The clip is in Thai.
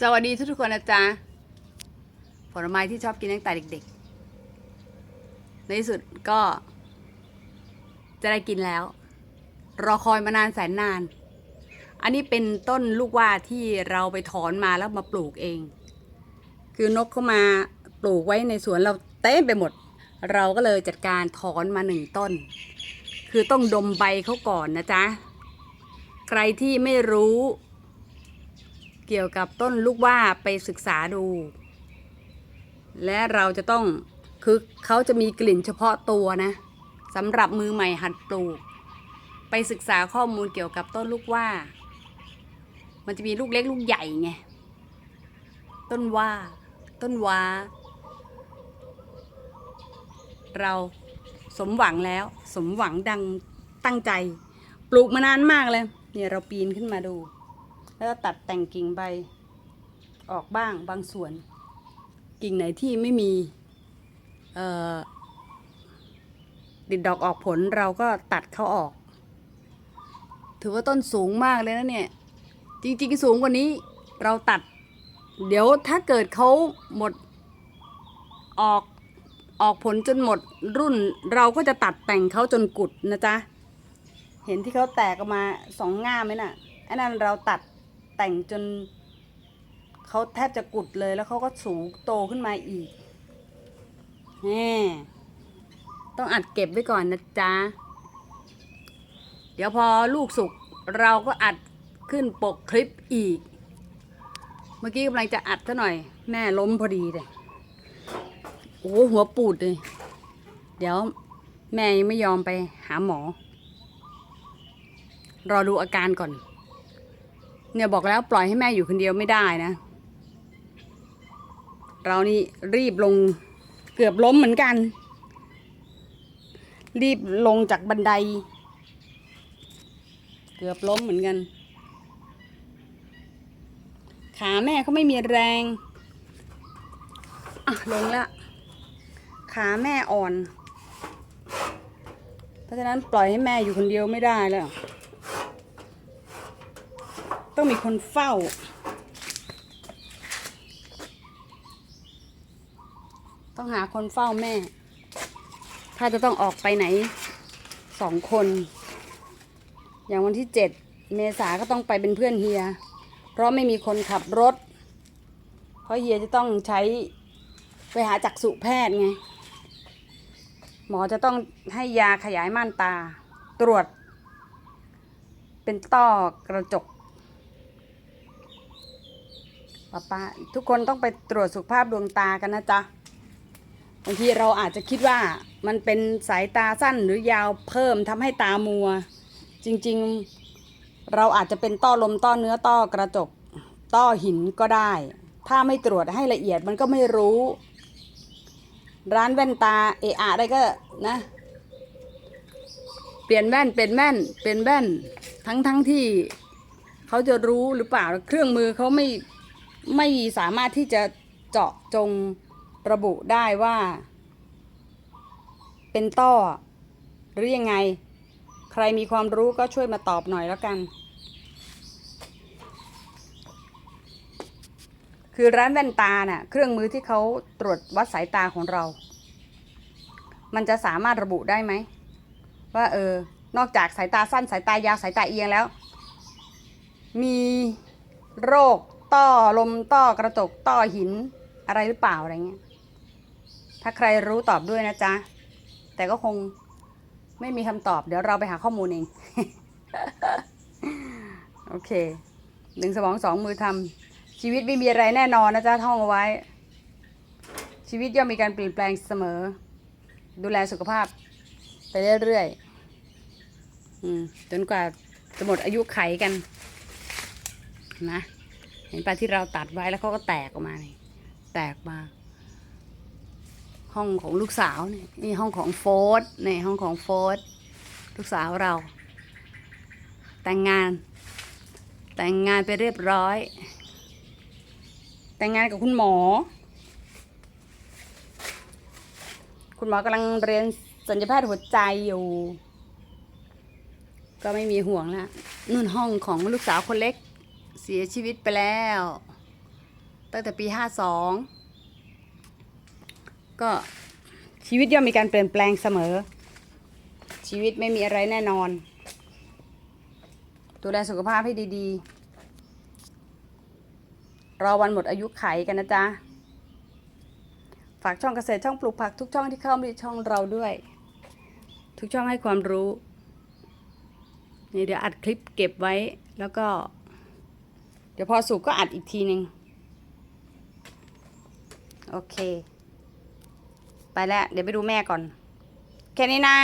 สวัสดีทุกๆคนนะจ๊ะ ผลไม้ที่ชอบกินตั้งแต่เด็กๆ ในที่สุดก็ จะได้กินแล้ว รอคอยมานานแสนนาน อันนี้เป็นต้นลูกว่าที่เราไปถอนมาแล้วมาปลูกเอง คือนกเข้ามาปลูกไว้ในสวนเราเต็มไปหมด เราก็เลยจัดการถอนมาหนึ่งต้น คือต้องดมใบเขาก่อนนะจ๊ะ ใครที่ไม่รู้ เกี่ยวกับต้นลูกว่าไปศึกษาดู และเราจะต้องคือเขาจะมีกลิ่นเฉพาะตัวนะสำหรับมือใหม่หัดปลูก ไปศึกษาข้อมูลเกี่ยวกับต้นลูกว่า มันจะมีลูกเล็กลูกใหญ่ไงต้นว่า ต้นว้า เราสมหวังแล้ว สมหวังดังตั้งใจ ปลูกมานานมากเลย เนี่ยเราปีนขึ้นมาดู แล้วก็ตัดแต่งกิ่งใบออกบ้างบางส่วน กิ่งไหนที่ไม่มีเอ่อดิดดอกออกผลเราก็ตัดเขาออก ถือว่าต้นสูงมากเลยนะเนี่ย จริงๆ สูงกว่านี้เราตัด เดี๋ยวถ้าเกิดเขาหมดออกออกผลจนหมดรุ่น เราก็จะตัดแต่งเขาจนกุดนะจ๊ะ เห็นที่เขาแตกออกมาสองง่ามไหมน่ะอันนั้นเราตัด แต่งจนเขาแทบจะกุดเลยแล้วเขาก็สูงโตขึ้นมาอีกแน่ต้องอัดเก็บไว้ก่อนนะจ๊ะ เดี๋ยวพอลูกสุกเราก็อัดขึ้นปกคลิปอีก เมื่อกี้กำลังจะอัดซะหน่อย แม่ล้มพอดีเลยโอ้หหัวปูดเลย เดี๋ยวแม่ยังไม่ยอมไปหาหมอ รอดูอาการก่อน เนี่ยบอกแล้วปล่อยให้แม่อยู่คนเดียวไม่ได้นะ เรานี่รีบลงเกือบล้มเหมือนกัน รีบลงจากบันได เกือบล้มเหมือนกัน ขาแม่เขาไม่มีแรงอะลงละขาแม่อ่อน เพราะฉะนั้นปล่อยให้แม่อยู่คนเดียวไม่ได้แล้ว ต้องมีคนเฝ้า ต้องหาคนเฝ้าแม่ ถ้าจะต้องออกไปไหนสองคน อย่างวันที่เจ็ดเมษาก็ต้องไปเป็นเพื่อนเฮีย เพราะไม่มีคนขับรถ เพราะเฮียจะต้องใช้ไปหาจักษุแพทย์ไง หมอจะต้องให้ยาขยายม่านตา ตรวจ เป็นต้อกระจก ป้าป้าทุกคนต้องไปตรวจสุขภาพดวงตากันนะจ๊ะบางทีเราอาจจะคิดว่ามันเป็นสายตาสั้นหรือยาวเพิ่มทำให้ตามัว จริงๆเราอาจจะเป็นต้อลมต้อเนื้อต้อกระจกต้อหินก็ได้ ถ้าไม่ตรวจให้ละเอียดมันก็ไม่รู้ ร้านแว่นตาเอะอะได้ก็นะ เปลี่ยนแว่นเป็นแว่นเป็นแว่นทั้งทั้งที่เขาจะรู้หรือเปล่าเครื่องมือเขาไม่ ไม่สามารถที่จะเจาะจงระบุได้ว่า เป็นต้อ หรือยังไง ใครมีความรู้ก็ช่วยมาตอบหน่อยแล้วกัน คือร้านแว่นตาน่ะเครื่องมือที่เขาตรวจวัดสายตาของเรา มันจะสามารถระบุได้ไหม ว่าเออ นอกจากสายตาสั้นสายตายาวสายตาเอียงแล้ว มีโรค ต้อลมต้อกระจกต้อหินอะไรหรือเปล่าอะไรเงี้ย ถ้าใครรู้ตอบด้วยนะจ๊ะ แต่ก็คงไม่มีคำตอบ เดี๋ยวเราไปหาข้อมูลเอง โอเคหนึ่งสมองสองมือทำชีวิตไม่มีอะไรแน่นอนนะจ๊ะท่องเอาไว้ ชีวิตย่อมมีการเปลี่ยนแปลงเสมอ ดูแลสุขภาพ ไปเรื่อยๆอืมจนกว่าจะหมดอายุไขกันนะ ห็นปะที่เราตัดไว้แล้วเขาก็แตกออกมานี่แตกมา ห้องของลูกสาวนี่นี่ห้องของโฟร์นี่ห้องของโฟร์ลูกสาวเรา แต่งงาน แต่งงานไปเรียบร้อย แต่งงานกับคุณหมอ คุณหมอกำลังเรียนสัญญาแพทย์หัวใจอยู่ ก็ไม่มีห่วงแล้วนู่นห้องของลูกสาวคนเล็ก เสียชีวิตไปแล้ว ตั้งแต่ปีห้าสองก็ชีวิตย่อมมีการเปลี่ยนแปลงเสมอ ชีวิตไม่มีอะไรแน่นอน ดูแลสุขภาพให้ดีๆ รอวันหมดอายุไขกันนะจ๊ะ ฝากช่องเกษตรช่องปลูกผักทุกช่องที่เข้ามาในช่องเราด้วย ทุกช่องให้ความรู้นี่เดี๋ยวอัดคลิปเก็บไว้แล้วก็ เดี๋ยวพอสุกก็อัดอีกทีหนึ่งโอเค ไปแล้ว เดี๋ยวไปดูแม่ก่อน แค่นี้นะ